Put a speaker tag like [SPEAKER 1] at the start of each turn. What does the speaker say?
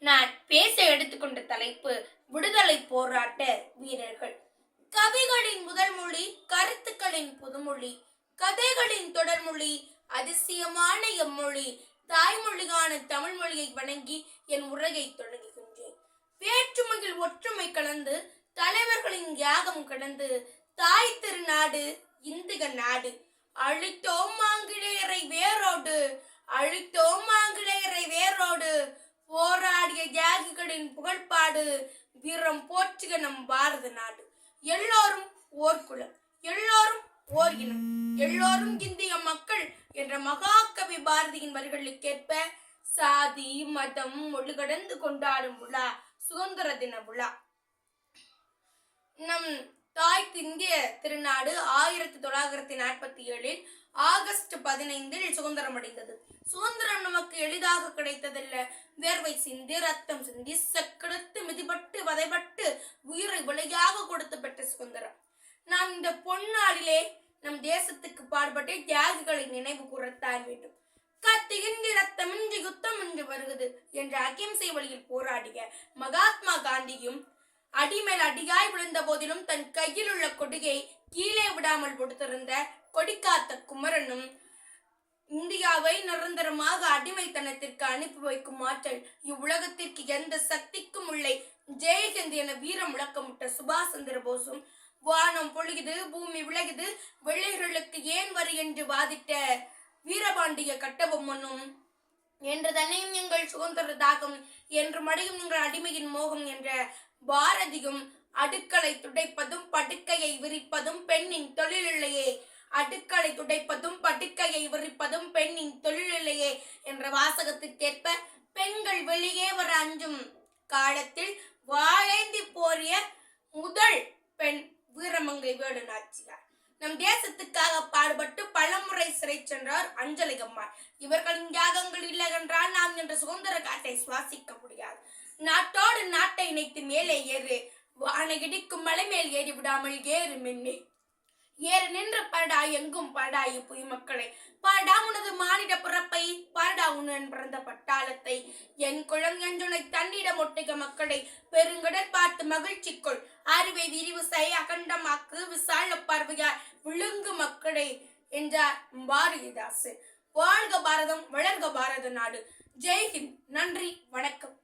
[SPEAKER 1] நான் பேச எடுத்துக்கொண்ட தலைப்பு விடுதலை போராட்ட வீரர்கள். கவிகளின் முதல் மொழி கருத்துக்களின் புதுமொழி. கதைகளின் தொடர்மொழி அதிசயமான எம்மொழி. தாய்மொழியான தமிழ் மொழியை வணங்கி என் உரையை தொடங்குகின்றேன். வேற்றுமையில் ஒற்றுமை கலந்து தலைவர்களின் யாகம் கடந்து தாய் திருநாடு இந்திக நாடு. அழித்தோம் ஆங்கிலேயரை வேரோடு அழித்தோம் ஆங்கிலேயரை வேரோடு போராடிய தியாகிகளின் புகழ்பாடு வீரம் போற்றுக நம் பாரத நாடு. எல்லோரும் ஓர் குலம் எல்லோரும் ஓர் இனம் எல்லோரும் இந்திய மக்கள் என்ற மகாகவி பாரதியின் வரிகளுக்கேற்ப சாதி மதம் மொழி கடந்து கொண்டாடும் விழா சுதந்திர தின விழா. நம் தாய்க்கு இந்திய திருநாடு ஆயிரத்தி தொள்ளாயிரத்தி நாற்பத்தி ஏழில் ஆகஸ்ட் பதினைந்தில் சுதந்திரம் அடைந்தது. சுதந்திரம் நமக்கு எளிதாக கிடைத்ததில்ல. வேர்வை சிந்தி ரத்தம் சிந்தி செக்கெடுத்து மிதிபட்டு வதைபட்டு உயிரை விலையாக கொடுத்து பெற்ற சுதந்திரம். நாம் இந்த பொன்னாளிலே நம் தேசத்துக்கு பாடுபட்டு தியாகிகளை நினைவு கூறத்தான் வேண்டும். கத்தியின்றி ரத்தமின்றி யுத்தமின்றி வருகிறது என்ற அகிம்சை வழியில் போராடிய மகாத்மா காந்தியும் அடிமேல் அடியாய் விழுந்த போதிலும் தன் கையில் உள்ள கொடியை கீழே விடாமல் கொடுத்திருந்த கொடிக்காத்த குமரனும் இந்தியாவை நிரந்தரமாக அடிமைத்தனத்திற்கு அனுப்பி வைக்கும் ஆற்றல் இவ்வுலகத்திற்கு எந்த சக்திக்கும் இல்லை. ஜெயஹிந்த் என வீர முழக்கமிட்ட சுபாஷ் சந்திர போஸும் வானம் பொழுகுது பூமி விலகுது வெள்ளைகளுக்கு ஏன் வரி என்று வாதிட்ட வீரபாண்டிய கட்டபொம்மனும் என்று தன்னையும் எங்கள் சுதந்திர தாகம் என்று மடியும் எங்கள் அடிமையின் மோகம் என்ற பாரதியும் அடுக்களை துடைப்பதும் படுக்கையை விரிப்பதும் பெண்ணின் தொழிலில்லையே. அடுக்களை துடைப்பதும் படுக்கையை விரிப்பதும் பெண்ணின் தொழிலில்லையே என்ற வாசகத்திற்கேற்ப பெண்கள் வெளியே வர அஞ்சும் காலத்தில் வாழேந்தி போரிய முதல் பெண் வீரமங்கை வேடு நாச்சியார் நம் தேசத்துக்காக பாடுபட்டு பலமுறை சிறை சென்றார் அஞ்சலிகம்மாள். இவர்களின் தியாகங்கள் இல்லை என்றால் நாம் என்ற சுதந்திர காட்டை சுவாசிக்க முடியாது. நாட்டோடு நாட்டை இணைத்து மேலே ஏறு. வானை இடிக்கும் மலை மேல் ஏறி விடாமல் ஏறு மின்னே. ஏறு நின்று படா எங்கும் படாய் புய் மக்களை. பாடா உனது மானிட பிறப்பை உன்னன் பிறந்த பட்டாளத்தை என் குளம் தன்னிட தன்னிடம் மக்களை பெருங்கடல் பார்த்து மகிழ்ச்சிக்குள் அறிவை விரிவு செய் அகண்டமாக்கு விசால பார்வையார் விழுங்கு மக்களை என்றார் பாரதிதாசன் வாழ்க பாரதம் வளர்க பாரத நாடு. ஜெய்ஹிந்த். நன்றி வணக்கம்.